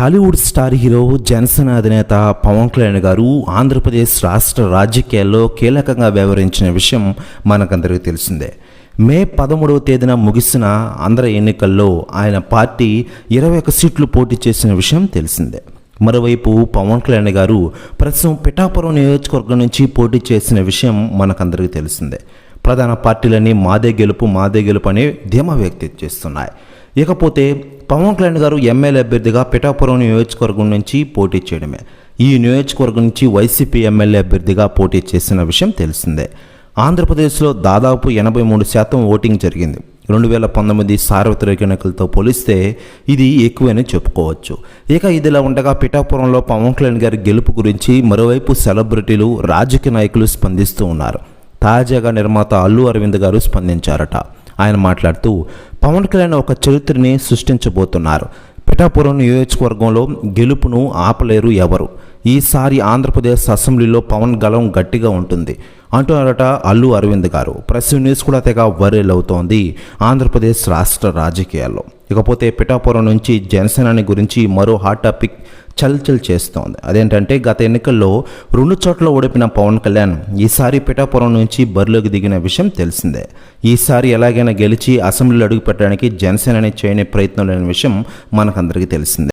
Tollywood star hero Janasena అధినేత పవన్ కళ్యాణ్ గారు ఆంధ్రప్రదేశ్ రాష్ట్ర రాజకీయాల్లో కీలకంగా వ్యవహరించిన విషయం మనకందరికీ తెలిసిందే. మే పదమూడవ తేదీన ముగిసిన ఆంధ్ర ఎన్నికల్లో ఆయన పార్టీ ఇరవై ఒక సీట్లు పోటీ చేసిన విషయం తెలిసిందే. మరోవైపు పవన్ కళ్యాణ్ గారు ప్రస్తుతం పిఠాపురం నియోజకవర్గం నుంచి పోటీ చేసిన విషయం మనకందరికీ తెలిసిందే. ప్రధాన పార్టీలన్నీ మాదే గెలుపు మాదే గెలుపు అనే ధీమా వ్యక్తం చేస్తున్నాయి. ఇకపోతే పవన్ కళ్యాణ్ గారు ఎమ్మెల్యే అభ్యర్థిగా పిఠాపురం నియోజకవర్గం నుంచి పోటీ చేయడమే. ఈ నియోజకవర్గం నుంచి వైసీపీ ఎమ్మెల్యే అభ్యర్థిగా పోటీ చేసిన విషయం తెలిసిందే. ఆంధ్రప్రదేశ్లో దాదాపు ఎనభై మూడు శాతం ఓటింగ్ జరిగింది. రెండు వేల పంతొమ్మిది సార్వత్రిక ఎన్నికలతో పోలిస్తే ఇది ఎక్కువని చెప్పుకోవచ్చు. ఇక ఇదిలా ఉండగా పిఠాపురంలో పవన్ కళ్యాణ్ గారి గెలుపు గురించి మరోవైపు సెలబ్రిటీలు రాజకీయ నాయకులు స్పందిస్తూ ఉన్నారు. తాజాగా నిర్మాత అల్లు అరవింద్ గారు స్పందించారట. ఆయన మాట్లాడుతూ పవన్ కళ్యాణ్ ఒక చరిత్రని సృష్టించబోతున్నారు. పిఠాపురం నియోజకవర్గంలో గెలుపును ఆపలేరు ఎవరు? ఈసారి ఆంధ్రప్రదేశ్ అసెంబ్లీలో పవన్ గలం గట్టిగా ఉంటుంది. అంటున్నారట అల్లు అరవింద్ గారు. ప్రెస్ న్యూస్ కూడా తెగ వైరల్ అవుతోంది ఆంధ్రప్రదేశ్ రాష్ట్ర రాజకీయాల్లో. ఇకపోతే పిఠాపురం నుంచి జనసేనాని గురించి మరో హాట్ టాపిక్ చల్చల్ చేస్తోంది. అదేంటంటే గత ఎన్నికల్లో రెండు చోట్ల ఓడిపిన పవన్ కళ్యాణ్ ఈసారి పిఠాపురం నుంచి బరిలోకి దిగిన విషయం తెలిసిందే. ఈసారి ఎలాగైనా గెలిచి అసెంబ్లీలో అడుగు పెట్టడానికి జనసేనని చేయని ప్రయత్నం లేని విషయం మనకందరికీ తెలిసిందే.